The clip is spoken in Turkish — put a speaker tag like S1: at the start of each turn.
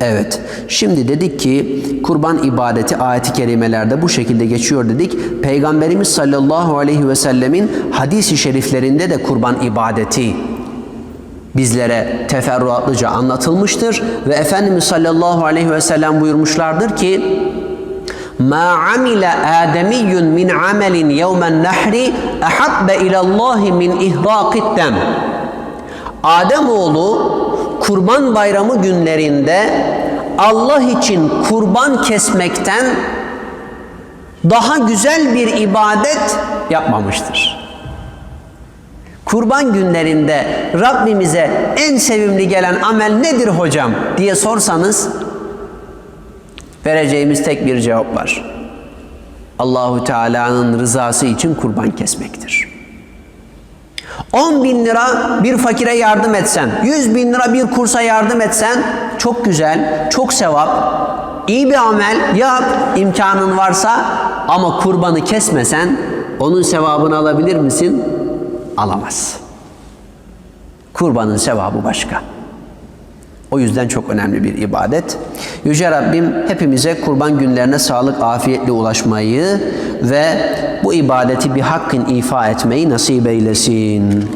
S1: Evet. Şimdi dedik ki kurban ibadeti ayeti kerimelerde bu şekilde geçiyor dedik. Peygamberimiz sallallahu aleyhi ve sellemin hadisi şeriflerinde de kurban ibadeti bizlere teferruatlıca anlatılmıştır ve Efendimiz sallallahu aleyhi ve sellem buyurmuşlardır ki Ma amile ademiyyun min amelin yevmen nahri ehabbe ilallahi min ihraqid dem. Ademoğlu kurban bayramı günlerinde Allah için kurban kesmekten daha güzel bir ibadet yapmamıştır. Kurban günlerinde Rabbimize en sevimli gelen amel nedir hocam diye sorsanız vereceğimiz tek bir cevap var. Allahu Teala'nın rızası için kurban kesmektir. 10 bin lira bir fakire yardım etsen, 100 bin lira bir kursa yardım etsen çok güzel, çok sevap, iyi bir amel yap imkanın varsa ama kurbanı kesmesen onun sevabını alabilir misin? Alamaz. Kurbanın sevabı başka. O yüzden çok önemli bir ibadet. Yüce Rabbim hepimize kurban günlerine sağlık, afiyetle ulaşmayı ve bu ibadeti bir hakkın ifa etmeyi nasip eylesin.